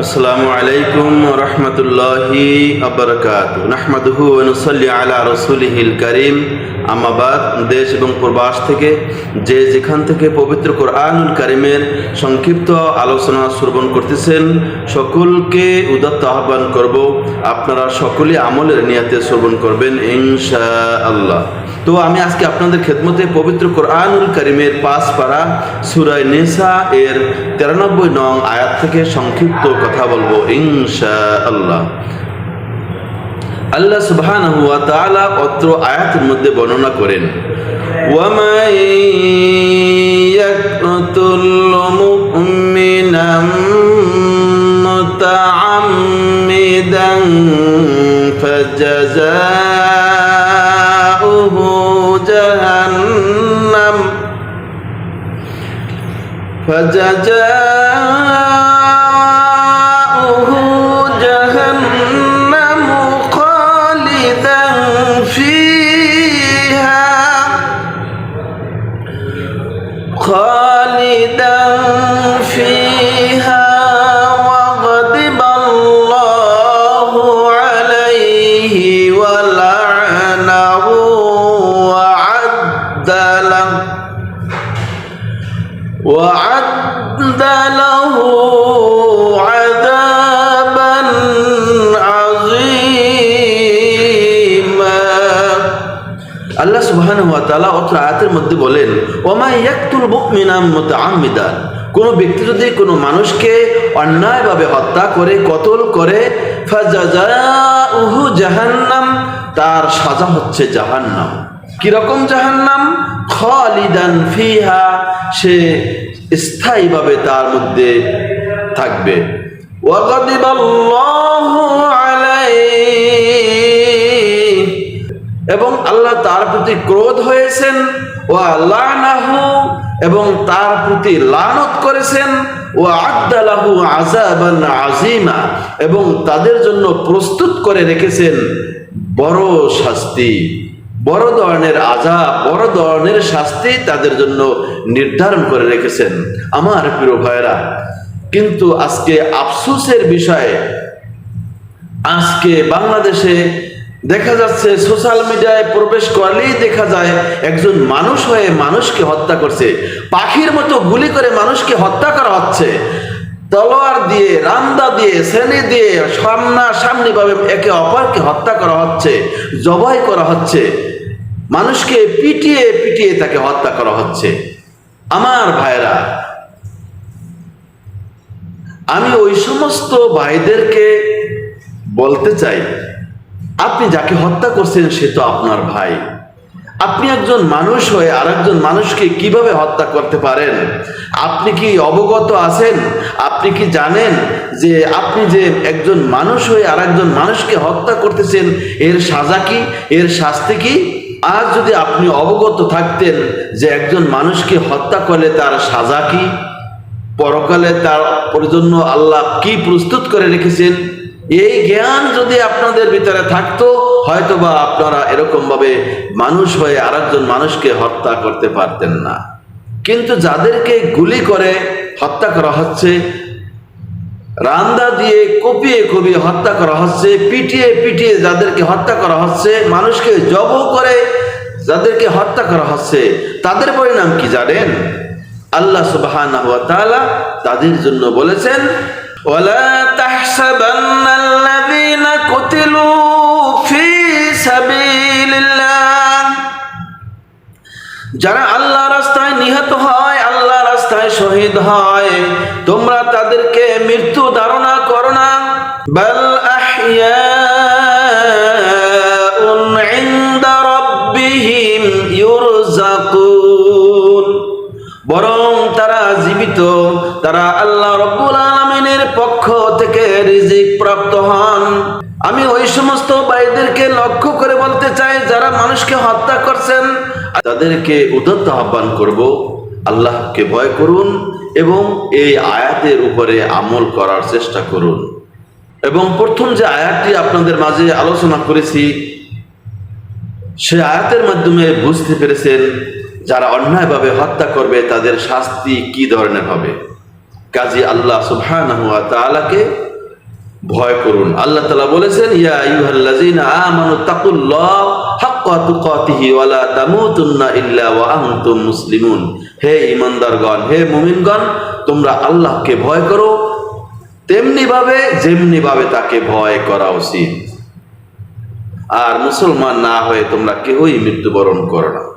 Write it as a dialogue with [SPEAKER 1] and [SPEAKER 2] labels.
[SPEAKER 1] আসসালামু আলাইকুম রহমতুল্লাহি আবরকাত নাহমাদুহু অনুসল্লি আলা রসুলিহিল করিম। আমাবাদ দেশ এবং প্রবাস থেকে যে যেখান থেকে পবিত্র কোরআনুল করিমের সংক্ষিপ্ত আলোচনা শ্রবণ করতেছেন, সকলকে উদাত্ত আহ্বান করব, আপনারা সকলে আমলের নিয়াতে শ্রবণ করবেন ইনশা আল্লাহ তো আমি আজকে আপনাদের খেদমতে পবিত্র কোরআনুল করিমের পাঁচ পারা সুরায় নেসা এর তেরানব্বই নং আয়াত থেকে সংক্ষিপ্ত কথা বলব ইনশা আল্লাহ আল্লাহ সুবহান হুয়া তালা অত্র আয়াতের মধ্যে বর্ণনা করেন ওয়ামাই خالدا فيها অত্র আয়াতের মধ্যে বলেন মুতাআম্মিদান কোন ব্যক্তি যদি কোনো মানুষকে অন্যায়ভাবে হত্যা করে, কতল করে, ফাজাজাউহু জাহান্নাম, তার সাজা হচ্ছে জাহান্নাম। কীরকম জাহান্নাম? খালিদান ফিহা, সে স্থায়ীভাবে তার মধ্যে থাকবে। এবং আল্লাহ তার প্রতি ক্রোধ হয়েছেন ও আল্লাহ এবং তার প্রতি লানত করেছেন ও আদালাহু আজাবান আজিমা এবং তাদের জন্য প্রস্তুত করে রেখেছেন বড় শাস্তি। বড় ধরনের আজাব বড় ধরনের শাস্তি তাদের জন্য নির্ধারণ করে রেখেছেন। আমার প্রিয় ভাইরা কিন্তু আজকে আফসোসের বিষয়ে, আজকে বাংলাদেশে দেখা যাচ্ছে সোশ্যাল মিডিয়ায় প্রবেশ করলেই দেখা যায় একজন মানুষ হয়ে মানুষকে হত্যা করছে। পাখির মতো গুলি করে মানুষকে হত্যা করা হচ্ছে। তলোয়ার দিয়ে, রান্দা দিয়ে, শ্রেণি দিয়ে সামনা সামনি ভাবে একে অপরকে হত্যা করা হচ্ছে, জবাই করা হচ্ছে। মানুষকে পিটিয়ে পিটিয়ে তাকে হত্যা করা হচ্ছে। আমার ভাইরা আমি ওই সমস্ত ভাইদেরকে বলতে চাই আপনি যাকে হত্যা করছেন, সে তো আপনার ভাই। আপনি একজন মানুষ হয়ে আরেকজন মানুষকে কীভাবে হত্যা করতে পারেন? আপনি কি অবগত আছেন? আপনি কি জানেন যে আপনি যে একজন মানুষ হয়ে আরেকজন মানুষকে হত্যা করতেছেন, এর সাজা কি? এর শাস্তি কি? আজ যদি আপনি অবগত থাকতেন যে একজন মানুষকে হত্যা করলে তার সাজা কি? পরকালে তার জন্য আল্লাহ কি প্রস্তুত করে রেখেছেন? এই জ্ঞান যদি আপনাদের ভিতরে থাকতো হয়তো বা আপনারা এরকম ভাবে মানুষ হয়ে আরেকজন মানুষকে হত্যা করতে পারতেন না। কিন্তু যাদেরকে গুলি করে হত্যা করা হচ্ছে, রান্দা দিয়ে কপিয়ে কপিয়ে হত্যা করা হচ্ছে, পিটিয়ে পিটিয়ে যাদেরকে হত্যা করা হচ্ছে, মানুষকে জব করে যাদেরকে হত্যা করা হচ্ছে, তাদের পরিণাম কি জানেন? আল্লাহ সুবাহ তাদের জন্য বলেছেন ওয়ালা তাহসাবান্নাল্লাযীনা কুতিলু ফি সাবিলিল্লাহ। যারা আল্লাহ রাস্তায় নিহত হয় আল্লাহ রাস্তায় শহীদ হয়, তোমরা তাদেরকে মৃত্যু ধারণা করো না। বাল ইউরজাকুন। বরং তারা জীবিত তারা আল্লাহ রব্বুল আলমিনের পক্ষ থেকে রিজিক প্রাপ্ত হন, আমি ওই সমস্ত ভাইদেরকে লক্ষ্য করে বলতে চাই, যারা মানুষকে হত্যা করছেন, তাদেরকে উদত্ত আহ্বান করব, আল্লাহকে ভয় করুন এবং এই আয়াতের উপরে আমল করার চেষ্টা করুন। এবং প্রথম যে আয়াতটি আপনাদের মাঝে আলোচনা করেছি, সে আয়াতের মাধ্যমে বুঝতে পেরেছেন, যারা অন্যায়ভাবে হত্যা করবে, তাদের শাস্তি কি ধরনের হবে? কাজী আল্লাহ তাআলাকে ভয় করুন। আল্লাহ তালা বলেছেন, ইয়া ইল্লা মুসলিমুন। হে ঈমানদারগণ, হে মুমিনগণ, তোমরা আল্লাহকে ভয় করো তেমনি ভাবে যেমনি ভাবে তাকে ভয় করা উচিত। আর মুসলমান না হয়ে তোমরা কেউই মৃত্যুবরণ করো না।